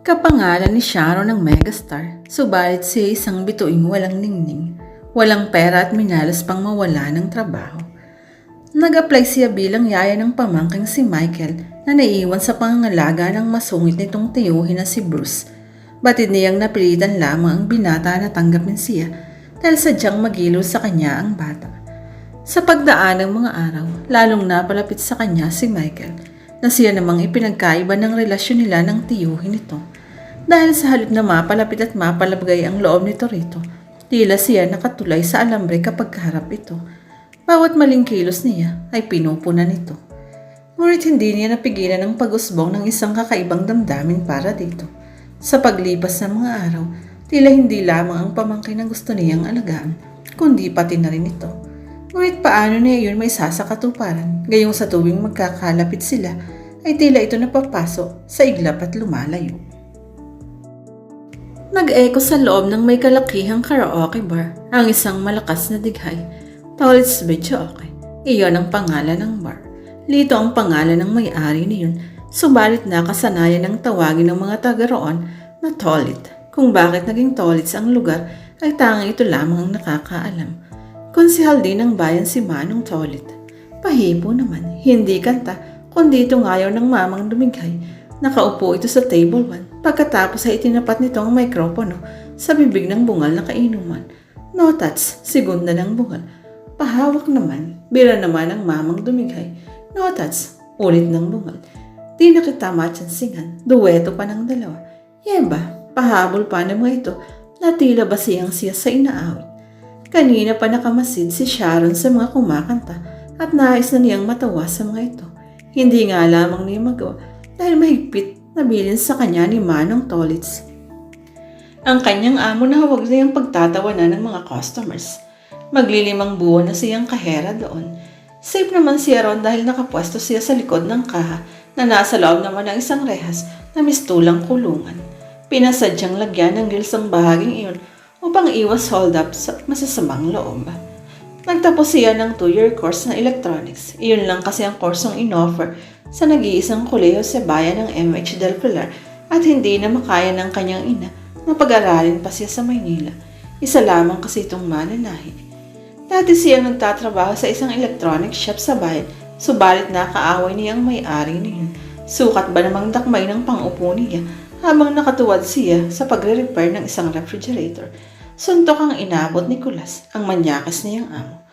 Kapangalan ni Sharon ng megastar, subalit siya isang bituing walang ningning, walang pera at minalas pang mawala ng trabaho. Nag-apply siya bilang yaya ng pamangking si Michael na naiiwan sa pangangalaga ng masungit nitong tiyuhin na si Bruce. Batid niyang napilitan lamang ang binata na tanggapin siya dahil sadyang magiliw sa kanya ang bata. Sa pagdaan ng mga araw, lalong napalapit sa kanya si Michael na siya namang ipinagkaiba ng relasyon nila ng tiyuhin nito. Dahil sa halip na mapalapit at mapalabgay ang loob nito rito, tila siya nakatulay sa alambre kapag kaharap ito. Bawat maling kilos niya ay pinupunan nito. Ngunit hindi niya napigilan ang pag-usbong ng isang kakaibang damdamin para dito. Sa paglipas ng mga araw, tila hindi lamang ang pamangkin ang gusto niyang alagaan, kundi pati na rin ito. Ngunit paano niya yun may sasakatuparan, gayong sa tuwing magkakalapit sila, ay tila ito napapasok sa iglap at lumalayo. Nag-echo sa loob ng may kalakihang karaoke bar ang isang malakas na dighay. Tolits Videoke. Iyon ang pangalan ng bar. Lito ang pangalan ng may-ari niyon, subalit nakasanayan ng tawagin ng mga taga roon na Tolit. Kung bakit naging Tolits ang lugar ay tanging ito lamang ang nakakaalam. Konsihal din ng bayan si Manong Tolit. Pahipo naman, hindi kanta, kundi ito ngayon ng mamang dumighay. Nakaupo ito sa table 1 pagkatapos ay itinapat nito ang mikropono sa bibig ng bungal na kainuman. No touch, segunda ng bungal. Pahawak naman, bira naman ang mamang dumighay. No touch, ulit ng bungal. Di na kita matsansingan, duweto pa ng dalawa. Yeba, pahabol pa ng mga ito na ba siyang siya sa inaawit. Kanina pa nakamasid si Sharon sa mga kumakanta at nais na niyang matawa sa mga ito. Hindi nga lamang niya magawa dahil mahigpit na bilin sa kanya ni Manong Tolitz. Ang kanyang amo na huwag niyang pagtatawanan ng mga customers. Maglilimang buwan na siyang kahera doon. Safe naman siya ron dahil nakapwesto siya sa likod ng kaha na nasa loob naman ng isang rehas na mistulang kulungan. Pinasadyang lagyan ng grills ang bahaging iyon upang iwas hold up sa masasamang loob. Nagtapos siya ng two-year course na electronics. Iyon lang kasi ang kursong inoffer sa nag-iisang koleho sa bayan ng MH Del Pilar at hindi na makaya ng kanyang ina na pag-aralin pa siya sa Maynila. Isa lamang kasi itong mananahi. Dati siya nagtatrabaho sa isang electronic shop sa bayan, subalit nakaaway niyang may-ari niyon. Sukat ba namang dakmay ng pang-upo niya habang nakatuwad siya sa pagre-repair ng isang refrigerator. Suntok ang inabot ni Kulas, ang manyakas niyang amo.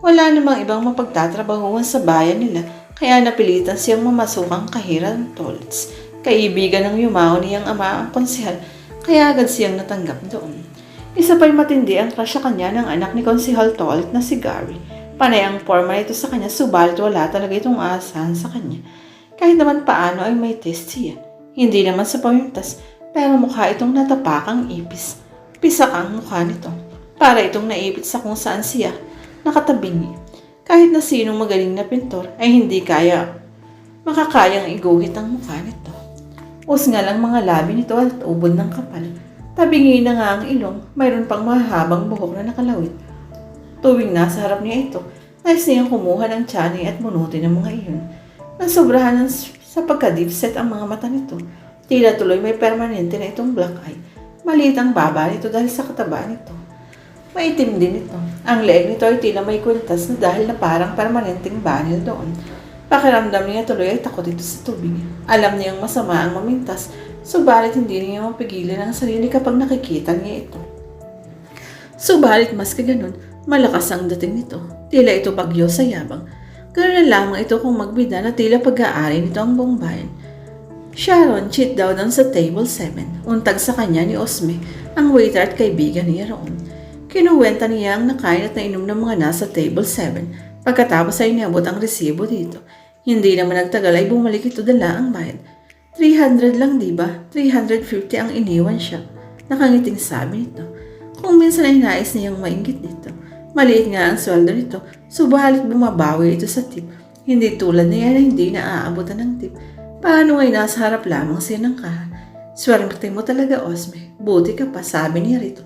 Wala namang ibang mapagtatrabahuan sa bayan nila kaya napilitan siyang mamasukang kahiran tolts. Kaibigan ng yumao niyang ama ang konsihal, kaya agad siyang natanggap doon. Isa pa'y matindi ang sa kanya ng anak ni Konsihal Tolit na si Gary. Panay ang forma nito sa kanya, subalit wala talaga itong aasahan sa kanya. Kahit naman paano ay may test siya. Hindi naman sa pamintas, pero mukha itong natapakang ipis. Pisak ang mukha nito. Para itong naipit sa kung saan siya nakatabingi. Kahit na sinong magaling na pintor ay hindi kaya makakayang iguhit ang mukha nito. Usngal ang mga labi nito at ubod ng kapal. Tabingi na nga ang ilong, mayroon pang mahabang buhok na nakalawit. Tuwing nasa harap niya ito, nais niyang kumuha ng tiyaning at munuti ng mga iyon. Nasobrahan ng sa pagka-deep set ang mga mata nito. Tila tuloy may permanente na itong black eye. Maliit ang baba nito dahil sa kataba nito. Maitim din ito. Ang leeg nito ay tila may kwintas na dahil na parang permanenteng banil doon. Pakiramdam niya tuloy ay takot ito sa tubig. Alam niyang masama ang mamintas, subalit hindi niya mapigilan ang sarili kapag nakikita niya ito. Subalit mas ganun, malakas ang dating nito. Tila ito pagyo sa yabang. Ganun na lamang ito kung magbida na tila pag-aari nito ang buong bayan. Sharon cheat daw doon sa table 7. Untag sa kanya ni Osme, ang waiter at kaibigan niya roon. Kinuwenta niya ang nakain at nainom ng mga nasa table 7 pagkatapos ay niabot ang resibo dito. Hindi naman nagtagal ay bumalik ito dala ang bayad. 300 lang di ba? 350 ang iniwan siya. Nakangiting sabi nito. Kung minsan ay nais niyang maingit dito. Maliit nga ang sweldo nito, subalit bumabawi ito sa tip. Hindi tulad niya na hindi naaabutan ng tip. Paano ngay nasa harap lamang siya ng kaha? Swerte mo talaga, Osme. Buti ka pa, sabi niya rito.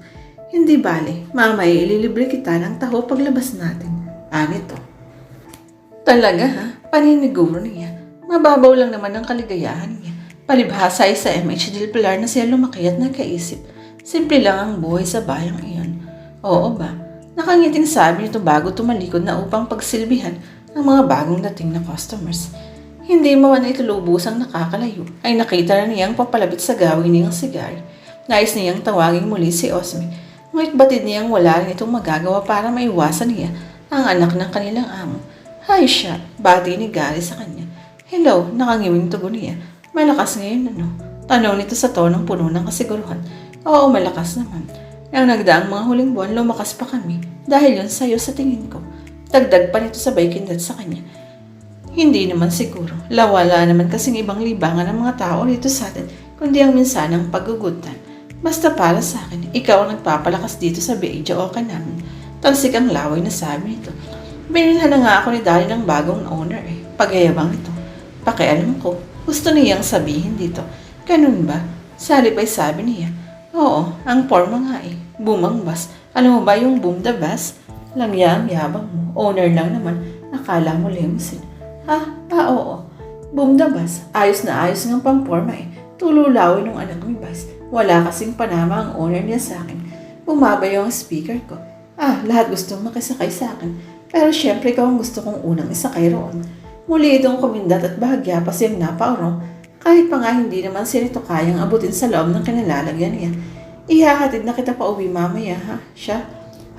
Hindi bale, mamaya ililibre kita ng taho paglabas natin. Anito. Talaga ha? Paniniguro niya. Mababaw lang naman ang kaligayahan niya. Palibhasa ay sa MH Del Pilar na siya lumaki at nagkaisip. Simple lang ang buhay sa bayang iyon. Oo ba? Nakangiting sabi nito bago tumalikod na upang pagsilbihan ang mga bagong dating na customers. Hindi mo na ito lubusang nakakalayo ay nakita na niyang papalapit sa gawin niyang sigarilyo. Nais niyang tawagin muli si Osme. Ngunit batid niyang wala rin itong magagawa para maiwasan niya ang anak ng kanilang amo. Hay siya, bati ni Gary sa kanya. Hello, nakangiming tugon niya. Malakas ngayon ano? Tanong nito sa tonong puno ng kasiguruhan. Oo, malakas naman. Ang nagdaang mga huling buwan, lumakas pa kami dahil yun sa'yo sa tingin ko. Dagdag pa nito sabay kindat sa kanya. Hindi naman siguro. Lawala naman kasing ibang libangan ng mga tao rito sa atin, kundi ang minsanang paggugutan. Basta para sa akin, ikaw ang nagpapalakas dito sa Beidja o namin. Talsik ang laway na sabi nito. Binilhan na nga ako ni Daddy ng bagong owner eh. Pagayabang nito. Pakialam ko, gusto niyang sabihin dito. Ganun ba? Salip ay sabi niya. Oo, ang forma nga eh. Bumangbas. Alam mo ba yung boom the bus? Langyang yabang mo. Owner lang naman. Akala mo limousine. Ha? Ah, oo. Bus. Ayos na ayos ng pamporma eh. Tululawin ng anak ni Bas. Wala kasing panama ang owner niya sa akin. Bumabayo ang speaker ko. Ah, lahat gustong makisakay sa akin. Pero syempre ikaw ang gusto kong unang isakay roon. Muli itong kumindat at bahagya pa siyang napaurong kahit pa nga hindi naman siya nito kayang abutin sa loob ng kinalalagyan niya. Ihahatid na kita pa uwi mamaya ha? Siya?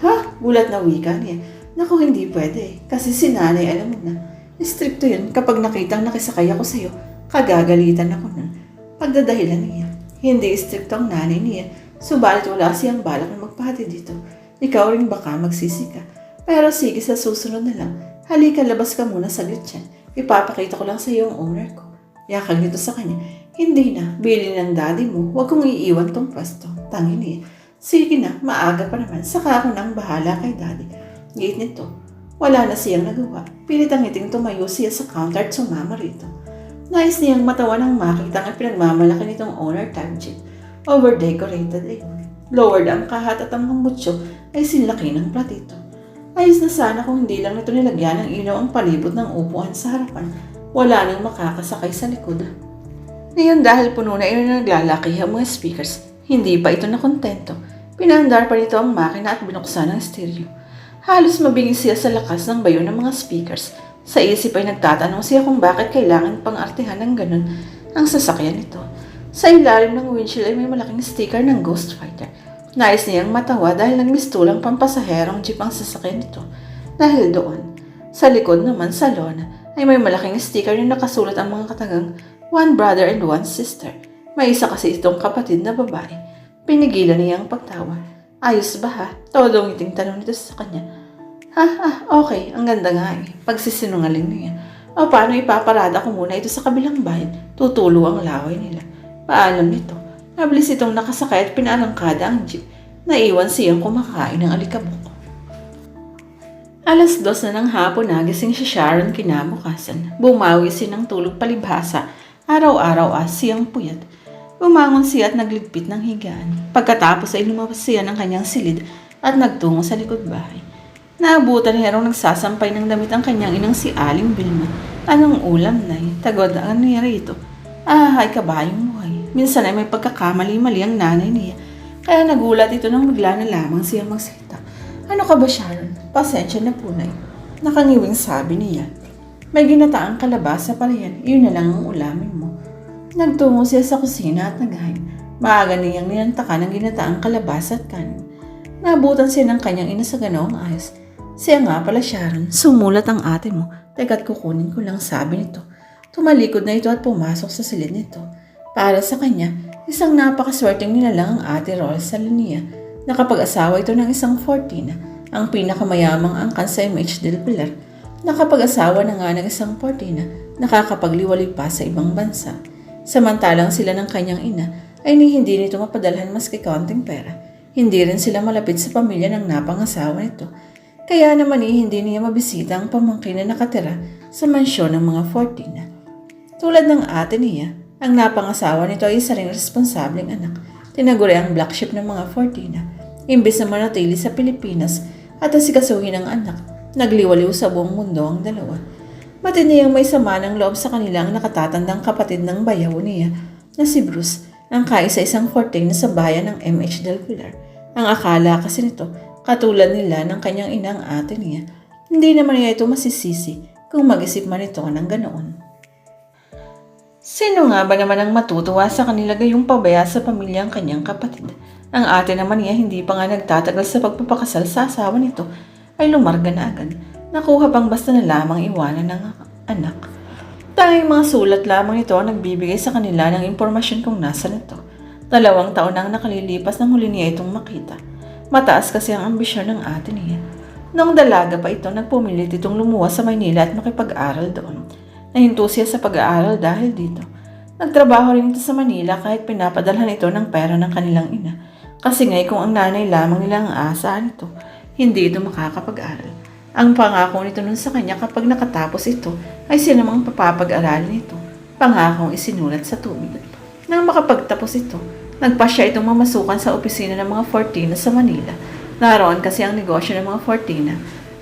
Ha? Gulat na wika niya. Naku, hindi pwede. Kasi si nanay, alam mo na. Stricto yun kapag nakitang nakisakay ako sa'yo. Kagagalitan ako nun. Pagdadahilan niya. Hindi stricto ang nanay niya. Subalit wala siyang balak na magpahatid dito. Ikaw rin baka magsisi ka. Pero sige sa susunod na lang. Halika, labas ka muna sa dyan. Ipapakita ko lang sa iyo ang owner ko. Yakag nito sa kanya. Hindi na, bili ng daddy mo. Huwag kong iiwan tong pwesto. Tangin niya. Sige na, maaga pa naman. Saka ako nang bahala kay daddy. Gate nito. Wala na siyang nagawa. Pilit ang ngiting tumayo siya sa counter at sumama rito. Nais niyang matawa ng makita ang pinagmamalaki nitong owner tag jeep. Over-decorated eh. Lowered ang kahat at ang mutyo ay sinlaki ng platito. Ayos na sana kung hindi lang nito nilagyan ng ilaw ang palibot ng upuan sa harapan. Wala nang makakasakay sa likod. Ngayon dahil puno na ito naglalaki ang mga speakers, hindi pa ito nakontento. Pinaandar pa nito ang makina at binuksan ang stereo. Halos mabingis siya sa lakas ng bayo ng mga speakers. Sa isip ay nagtatanong siya kung bakit kailangan pang artehan ng ganun ang sasakyan nito. Sa ilalim ng windshield ay may malaking sticker ng Ghost Fighter. Nais niyang matawa dahil nagmistulang pampasaherong jeep ang sasakyan nito. Dahil doon, sa likod naman sa lona ay may malaking sticker na nakasulat ang mga katagang One Brother and One Sister. May isa kasi itong kapatid na babae. Pinigilan niya ang pagtawa. Ayos ba ha? Todo ngiting tanong nito sa kanya. Ha, ah, okay. Ang ganda nga eh. Pagsisinungaling niya. O paano ipaparada ko muna ito sa kabilang bayan? Tutulo ang laway nila. Paalam nito. Mabilis itong nakasakay at pinalangkada ang jeep. Naiwan siyang kumakain ng alikabok. Alas dos na ng hapon nagising si Sharon kinabukasan. Bumawi si ng tulog palibhasa. Araw-araw ah, siyang puyat. Bumangon siya at nagligpit ng higaan. Pagkatapos ay lumabas siya ng kanyang silid at nagtungo sa likod bahay. Naabutan ni Herong nagsasampay ng damit ang kanyang inang si Aling Vilma. Anong ulam, Nay? Tagod ang niya rito. Ah, ay kabayong buhay. Minsan ay may pagkakamali-mali ang nanay niya. Kaya nagulat ito nang bigla na lamang siya magsalita. Ano ka ba, Sharon? Pasensya na po, Nay. Nakangiwing sabi niya. May ginataang kalabasa pala yan. Yun na lang ang ulamin mo. Nagtungo siya sa kusina at naghain. Maaga niyang ninantakan ang ginataang kalabasa at kanin. Nabutan siya ng kanyang ina sa ganoong ayos. Siya nga pala Sharon, sumulat ang ate mo. Teka't kukunin ko lang sabi nito. Tumalikod na ito at pumasok sa silid nito. Para sa kanya, isang napakaswerteng nilalang ang ate Rose sa linya. Nakapag-asawa ito ng isang 14 ang pinakamayamang angkan sa MH del Pilar. Nakapag-asawa na nga ng isang 14 nakakapagliwalay pa sa ibang bansa. Samantalang sila ng kanyang ina ay ni hindi nito mapadalhan maski kaunting pera. Hindi rin sila malapit sa pamilya ng napangasawa nito. Kaya naman eh, hindi niya mabisita ang pamangkin na nakatira sa mansyon ng mga 14 Tulad ng ate niya, ang napangasawa nito ay isa ring responsableng anak. Tinaguri ang black sheep ng mga 14 Imbes na manatili sa Pilipinas at asikasuhin ang anak, nagliwaliw sa buong mundo ang dalawa. Matindi ang may sama ng loob sa kanilang nakatatandang kapatid ng bayaw niya. na si Bruce ang kaisa-isang forte na sa bayan ng MH Del Pilar. Ang akala kasi nito, katulad nila ng kanyang inang ate niya, hindi naman niya ito masisisi kung mag-isip man ito ng ganoon. Sino nga ba naman ang matutuwa sa kanila gayong pabaya sa pamilyang kanyang kapatid? Ang ate naman niya hindi pa nga nagtatagal sa pagpapakasal sa asawa nito ay lumarga na agad. Nakuha pang basta na lamang iwanan ng anak. Tanging mga sulat lamang ito ang nagbibigay sa kanila ng impormasyon kung nasa nito. Dalawang taon nang nakalilipas nang huli niya itong makita. Mataas kasi ang ambisyon ng ate niya. Noong dalaga pa ito, nagpumilit itong lumuwas sa Maynila at makipag-aral doon. Nahinto siya sa pag-aaral dahil dito. Nagtrabaho rin ito sa Manila kahit pinapadalhan ito ng pera ng kanilang ina. Kasi ngay kung ang nanay lamang nila ang aasahan ito, hindi ito makakapag-aral. Ang pangako nito nun sa kanya kapag nakatapos ito ay sila namang papapag-aralin ito. Pangakong isinulat sa tubig. Nang makapagtapos ito, nagpa siya itong mamasukan sa opisina ng mga Fortina sa Manila. Naroon kasi ang negosyo ng mga Fortina.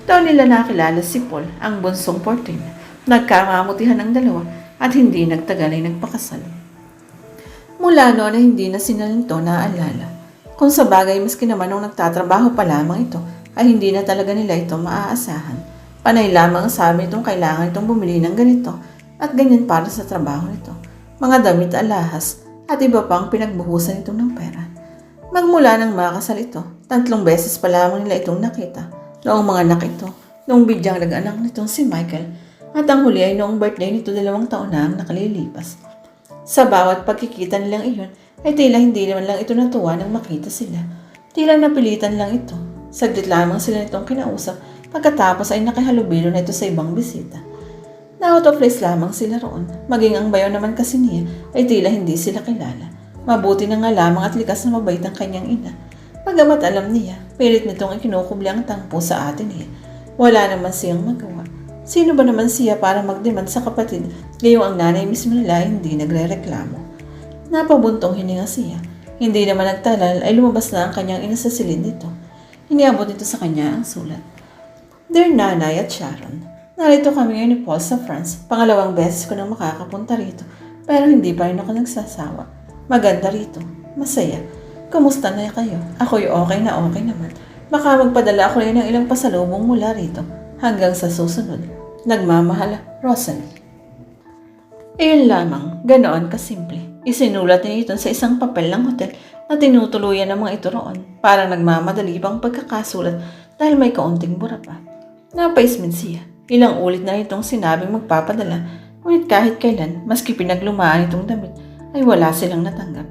Doon nila nakilala si Paul, ang bunsong Fortina. Nagkamamutihan ng dalawa at hindi nagtagal ay nagpakasal. Mula noon ay hindi na sinalinto naaalala. Kung sa bagay maski naman nung nagtatrabaho pa lamang ito, ay hindi na talaga nila ito maaasahan. Panay lamang ang sabi itong kailangan itong bumili ng ganito at ganyan para sa trabaho nito. Mga damit alahas at iba pang pinagbuhusan ito ng pera. Magmula nang makasal ito, tatlong beses pa lamang nila itong nakita. Noong mga anak ito, noong bidyang nag-anak nitong si Michael, at ang huli ay noong birthday nito dalawang taon na ang nakalilipas. Sa bawat pagkikita nilang iyon, ay tila hindi naman lang ito natuwa nang makita sila. Tila napilitan lang ito. Saglit lamang sila nitong kinausap, pagkatapos ay nakihalubilo na ito sa ibang bisita. Na-out of place lamang sila roon. Maging ang bayaw naman kasi niya ay tila hindi sila kilala. Mabuti na nga lamang at likas na mabait ang kanyang ina. Pagamat alam niya, pilit nitong ikinukubli ang tangpo sa atin niya. Wala naman siyang magawa. Sino ba naman siya para magdemand sa kapatid, gayong ang nanay mismo nila hindi nagre-reklamo. Napabuntong hininga siya. Hindi naman nagtalal ay lumabas na ang kanyang ina sa silid nito. Iniabot nito sa kanya ang sulat. Dear Nanay at Sharon, narito kami ngayon ni Paul sa France. Pangalawang beses ko nang makakapunta rito, pero hindi pa rin ako nagsasawa. Maganda rito. Masaya. Kumusta na kayo? Ako'y okay na okay naman. Baka magpadala ako rin ng ilang pasalubong mula rito hanggang sa susunod. Nagmamahal, Rosalie. Iyon lamang, ganoon kasimple. Isinulat niya ito sa isang papel ng hotel na tinutuluyan ng mga ito roon. Parang nagmamadali pang pagkakasulat dahil may kaunting bura pa. Napaismin siya. Ilang ulit na itong sinabing magpapadala, ngunit kahit kailan, maski pinaglumaan itong damit, ay wala silang natanggap.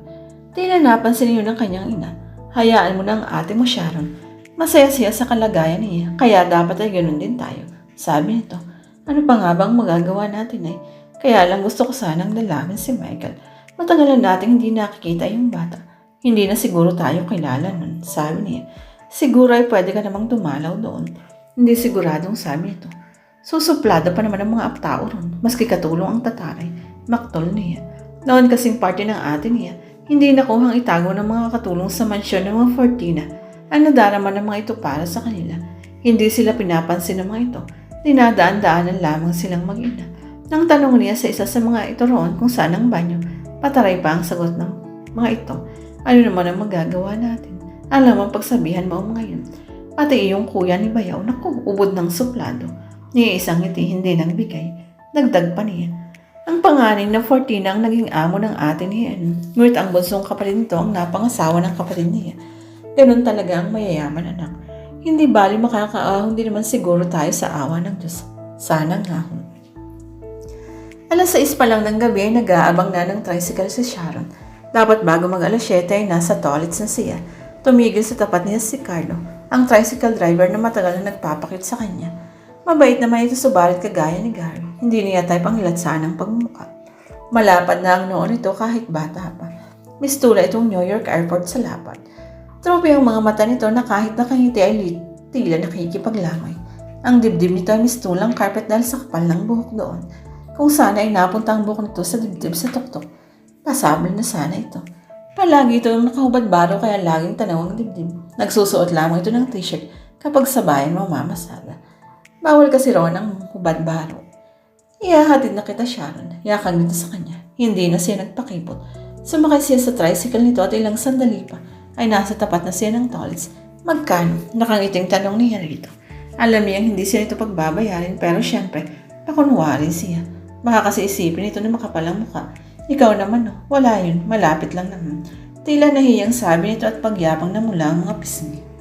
Tila napansin niyo ng kanyang ina. Hayaan mo na ang ate mo, Sharon. Masaya siya sa kalagayan niya, kaya dapat ay ganun din tayo. Sabi nito, ano pa nga bang magagawa natin ay? Kaya lang gusto ko sanang dalawin si Michael. Matagal na natin hindi nakikita yung bata. Hindi na siguro tayo kilala nun, sabi niya. Siguro ay pwede ka namang dumalaw doon. Hindi siguradong sabi nito. Susuplado pa naman ang mga aptao ron, maski katulong ang tataray. Maktol niya. Noon kasing party ng ate niya, hindi nakuhang itago ng mga katulong sa mansyon ng mga Fortina ang nadarama ng mga ito para sa kanila. Hindi sila pinapansin ng mga ito. Dinadaan-daanan lamang silang mag-ina. Nang tanong niya sa isa sa mga ito roon kung saan ang banyo, pataray pa ang sagot ng mga ito. Ano naman ang magagawa natin? Alam ang pagsabihan mo mga yun. Pati iyong kuya ni Bayaw, naku, ubod ng suplado. Ni isang ngiti hindi nang bigay. Dagdag pa niya. Ang panganing na Fortina ang naging amo ng ate niya. Ngunit ang bunsong kapatid nito ang napangasawa ng kapatid niya. Ganun talaga ang mayayaman anak. Hindi bali makakaahon din naman siguro tayo sa awa ng Diyos. Sana nga. Alas 6 pa lang ng gabi ay nag-aabang na ng tricycle si Sharon. Dapat bago mag alas 7 ay nasa toilets na siya. Tumigil sa tapat niya si Carlo, ang tricycle driver na matagal na nagpapakit sa kanya. Mabait naman ito subalit kagaya ni Gary. Hindi niya type ang hilatsa ng pagmumuka. Malapad na ang noon ito kahit bata pa. Mistula itong New York Airport sa lapad. Trope ang mga mata nito na kahit nakangiti ay tila nakikipaglamay. Ang dibdib nito ay mistulang carpet dahil sa kapal ng buhok doon. Kung sana ay napunta ang buhok nito sa dibdib sa tuktok, pasable na sana ito. Palagi ito yung nakahubad baro kaya laging tanaw ang dibdib. Nagsusuot lamang ito ng t-shirt kapag sabayan mamamasada. Bawal kasi raw ng hubad baro. Iyahatid na kita Sharon, yakag nito sa kanya. Hindi na siya nagpakipot. Sumakay siya sa tricycle nito at ilang sandali pa ay nasa tapat na siya ng tolls. Magkano? Nakangiting tanong niya rito. Alam niyang hindi siya nito pagbabayarin pero syempre, nakunwari siya. Baka kasi isipin nito na makapalang mukha. Ikaw naman wala yun, malapit lang naman. Tila nahiyang sabi nito at pagyabang na mula ang mga pisngi.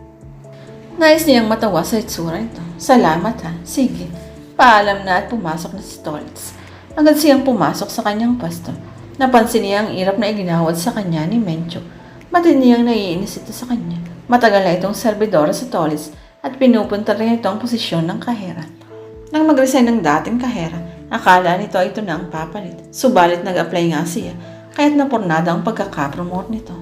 Nais niyang matawa sa itsura nito. Salamat ha, sige. Paalam na at pumasok na si Stoltz. Agad siyang pumasok sa kanyang pwesto. Napansin niya ang irap na iginawad sa kanya ni Mencho. Matiniyang naiinis ito sa kanya. Matagal na itong serbidora sa Tolis at pinupunta rin ito ang posisyon ng kahera. Nang mag-resign ng dating kahera, akala nito ito na ang papalit. Subalit nag-apply nga siya, kaya't napurnada ang pagkakapromote nito.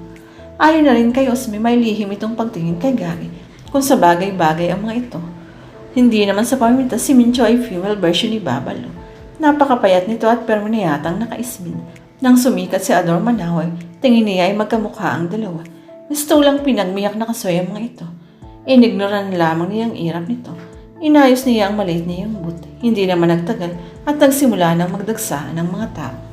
Ayon na rin kay Osme, may lihim itong pagtingin kay Gary kung sa bagay-bagay ang mga ito. Hindi naman sa paminta si Mincho ay female version ni Babalo. Napakapayat nito at permanentang nakaismin. Nang sumikat si Ador Manaway, tingin niya ay magkamukha ang dalawa. Gusto lang pinagmiyak na kasoy ang mga ito. Inignoran lamang niya ang irap nito. Inayos niya ang maliit niyang boot. Hindi naman nagtagal at nagsimula ng magdagsaan ng mga tao.